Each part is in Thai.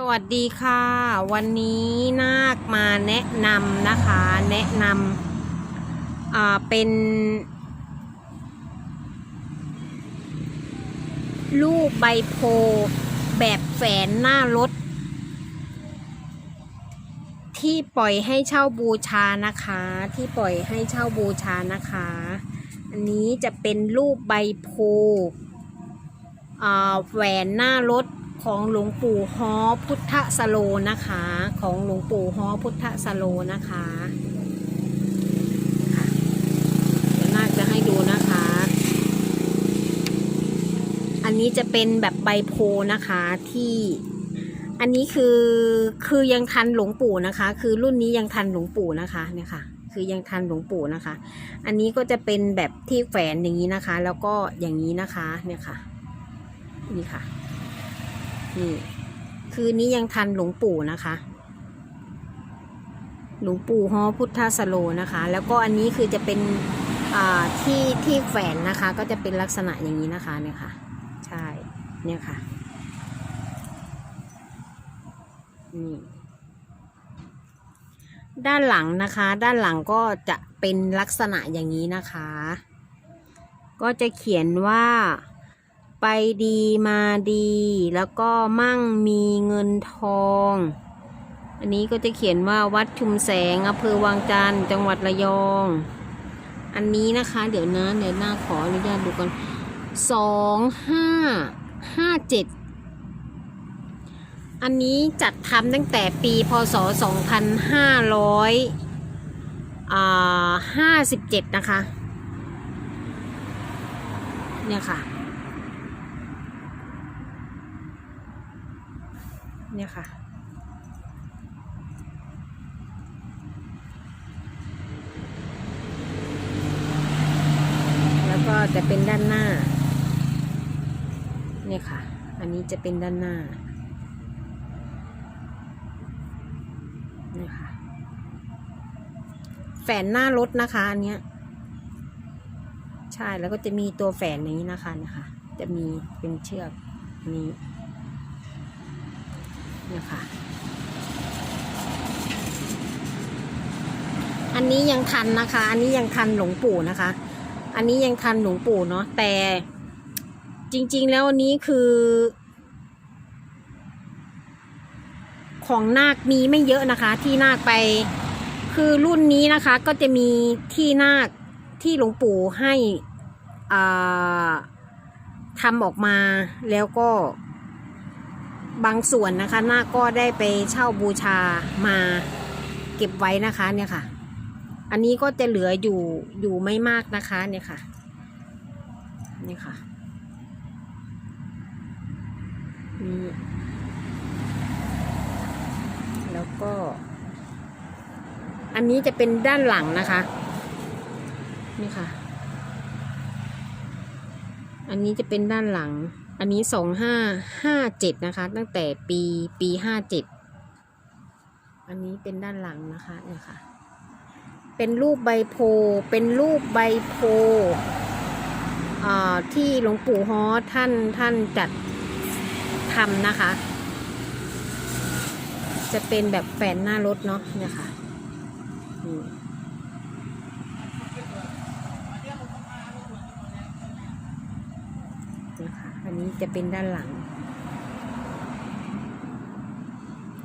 สวัสดีค่ะ วันนี้นาคมาแนะนำนะคะ แนะนำอ่าเป็น ลูกใบโพแบบแฝนหน้ารถ ที่ปล่อยให้เช่าบูชานะคะ ที่ปล่อยให้เช่าบูชานะคะ อันนี้จะเป็นรูปใบโพธิ์อ่าแหวนหน้ารถ ของหลวงปู่ฮอพุทธสโลนะคะ ของหลวงปู่ฮอพุทธสโลนะคะค่ะเดี๋ยวนาจะให้ดูนะคะ อันนี้จะเป็นแบบใบโพนะคะที่อันนี้คือคือยังทันหลวงปู่นะคะ คือรุ่นนี้ยังทันหลวงปู่นะคะเนี่ยค่ะ คือยังทันหลวงปู่นะคะ อันนี้ก็จะเป็นแบบที่แฝนอย่างนี้นะคะ แล้วก็อย่างนี้นะคะ เนี่ยค่ะ นี่ค่ะ นี่คือนี้ยังทันหลวงปู่นะคะ หลวงปู่ฮอพุทธสโลนะคะ แล้วก็อันนี้คือจะเป็นที่ที่แฝนนะคะ ก็จะเป็นลักษณะอย่างนี้นะคะเนี่ยค่ะ ใช่เนี่ยค่ะนี่ด้านหลังนะคะ ด้านหลังก็จะเป็นลักษณะอย่างนี้นะคะ ก็จะเขียนว่า ไปดีมาดี แล้วก็มั่งมีเงินทอง อันนี้ก็จะเขียนว่าวัดชุมแสงอำเภอวังจันทร์จังหวัดระยอง อันนี้นะคะ เดี๋ยวนะเดี๋ยวหน้าขออนุญาตดูก่อนสองห้าห้าเจ็ดอันนี้จัดทำตั้งแต่ปีพศ 2500อ่า57 นะคะ เนี่ยค่ะ เนี่ยค่ะ แล้วก็จะเป็นด้านหน้า เนี่ยค่ะ อันนี้จะเป็นด้านหน้าเนี่ยค่ะ แฝนหน้ารถนะคะ อันเนี้ย ใช่ แล้วก็จะมีตัวแฝนอย่างนี้นะคะนะคะ จะมีเป็นเชือกนี้ เนี่ยค่ะ อันนี้ยังทันนะคะ อันนี้ยังทันหลวงปู่นะคะ อันนี้ยังทันหลวงปู่เนาะแต่จริง ๆ แล้วอันนี้คือ ของนาคมีไม่เยอะนะคะ ที่นาคไป คือรุ่นนี้นะคะ ก็จะมีที่นาคที่หลวงปู่ให้อ่าทำออกมาแล้วก็ บางส่วนนะคะนาก็ได้ไปเช่าบูชามาเก็บไว้นะคะเนี่ยค่ะ อันนี้ก็จะเหลืออยู่อยู่ไม่มากนะคะเนี่ยค่ะนี่ค่ะนี่แล้วก็ อันนี้จะเป็นด้านหลังนะคะ นี่ค่ะ อันนี้จะเป็นด้านหลัง อันนี้สองห้าห้าเจ็ดนะคะ ตั้งแต่ปีปีห้าเจ็ดอันนี้เป็นด้านหลังนะคะเนี่ยค่ะ เป็นรูปใบโพ เป็นรูปใบโพอ่าที่หลวงปู่ฮอท่านท่านจัดทำนะคะ จะเป็นแบบแฝนหน้ารถเนาะเนี่ยค่ะอืมเอันนี้จะเป็นด้านหลัง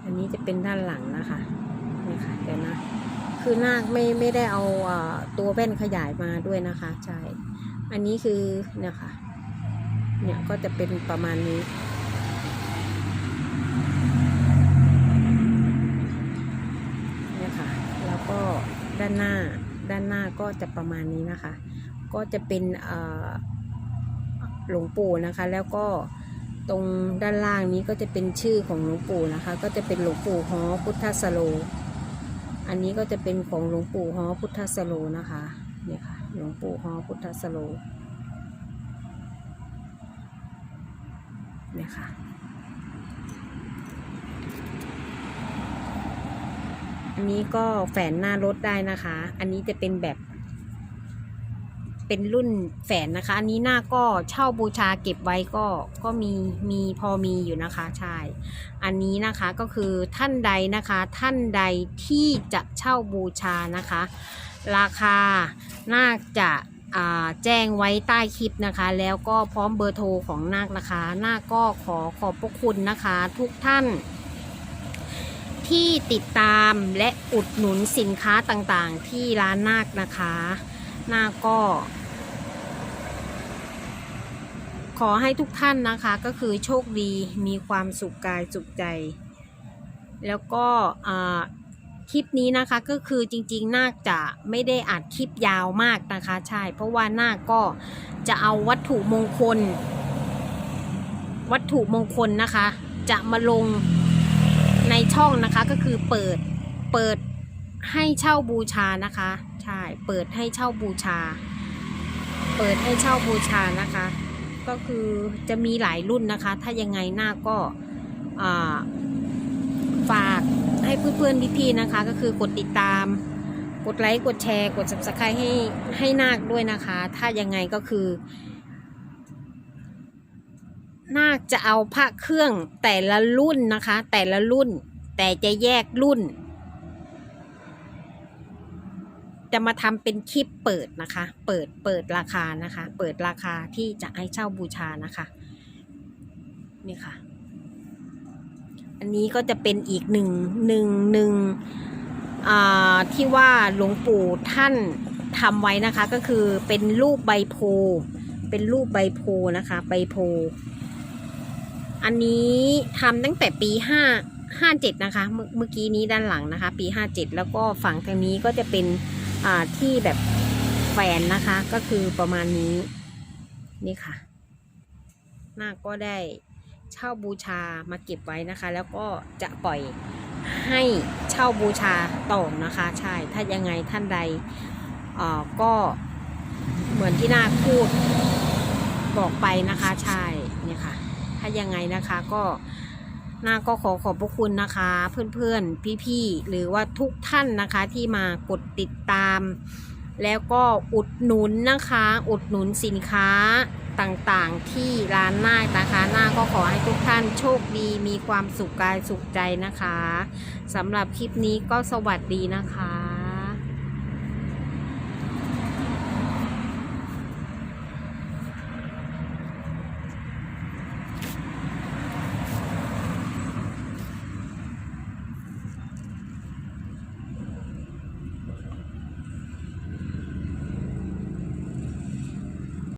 อันนี้จะเป็นด้านหลังนะคะเนี่ยค่ะเดี๋ยวนะ คือนาคไม่ไม่ได้เอาตัวแว่นขยายมาด้วยนะคะใช่อันนี้คือเนี่ยค่ะ เนี่ยก็จะเป็นประมาณนี้เนี่ยค่ะ แล้วก็ด้านหน้าด้านหน้าก็จะประมาณนี้นะคะ ก็จะเป็นเอ่อ หลวงปู่นะคะ แล้วก็ตรงด้านล่างนี้ก็จะเป็นชื่อของหลวงปู่นะคะ ก็จะเป็นหลวงปู่ฮอพุทธสโล อันนี้ก็จะเป็นของหลวงปู่ฮอพุทธสโลนะคะเนี่ยค่ะหลวงปู่ฮอพุทธสโลเนี่ยค่ะอันนี้ก็แฝนหน้ารถได้นะคะ อันนี้จะเป็นแบบ เป็นรุ่นแฝนนะคะ อันนี้หน้าก็เช่าบูชาเก็บไว้ก็ก็มีมีพอมีอยู่นะคะใช่อันนี้นะคะก็คือท่านใดนะคะ ท่านใดที่จะเช่าบูชานะคะ ราคาน่าจะาแจ้งไว้ใต้คลิปนะคะ แล้วก็พร้อมเบอร์โทรของนาคนะคะนาคก็ขอขอบพระคุณนะคะ ทุกท่าน ที่ติดตามและอุดหนุนสินค้าต่างๆ ที่ร้านนาคนะคะนาคก็ ขอให้ทุกท่านนะคะก็คือโชคดีมีความสุขกายสุขใจ แล้วก็คลิปนี้นะคะก็คือจริงๆนาคจะไม่ได้อัดคลิปยาวมากนะคะใช่เพราะว่านาคก็จะเอาวัตถุมงคล วัตถุมงคลนะคะ จะมาลงในช่องนะคะก็คือเปิดเปิดให้เช่าบูชานะคะใช่เปิดให้เช่าบูชา เปิดให้เช่าบูชานะคะ ก็คือจะมีหลายรุ่นนะคะ ถ้ายังไงหน้าก็ฝากให้เพื่อนๆพี่ๆนะคะ ก็คือกดติดตาม กดไลค์กดแชร์ กด subscribe ให้ให้นาคด้วยนะคะ ถ้ายังไงก็คือ นาคจะเอาพระเครื่องแต่ละรุ่นนะคะ แต่ละรุ่นแต่จะแยกรุ่น จะมาทำเป็นคลิปเปิดนะคะ เปิดเปิดราคานะคะ เปิดราคาที่จะให้เช่าบูชานะคะนี่ค่ะ อันนี้ก็จะเป็นอีกหนึ่งหนึ่งหนึ่งอ่าที่ว่าหลวงปู่ท่านทำไว้นะคะ ก็คือเป็นรูปใบโพ เป็นรูปใบโพนะคะ ใบโพ อันนี้ทำตั้งแต่ปีห้าห้าเจ็ดนะคะ เมื่อกี้นี้ด้านหลังนะคะ ปีห้าเจ็ดแล้วก็ฝั่งทางนี้ก็จะเป็น ที่แบบแฟนนะคะ ก็คือประมาณนี้ นี่ค่ะนาก็ได้เช่าบูชามาเก็บไว้นะคะ แล้วก็จะปล่อยให้เช่าบูชาต่อนะคะ ใช่ ถ้ายังไงท่านใดอ่อก็เหมือนที่นาพูดบอกไปนะคะ ใช่เนี่ยค่ะ ถ้ายังไงนะคะก็ นาก็ขอขอบพระคุณนะคะ เพื่อนๆ พี่ๆ หรือว่าทุกท่านนะคะที่มากดติดตาม แล้วก็อุดหนุนนะคะ อุดหนุนสินค้าต่างๆ ที่ร้านนาคนะคะนาก็ขอให้ทุกท่านโชคดีมีความสุขกายสุขใจนะคะสำหรับคลิปนี้ก็สวัสดีนะคะ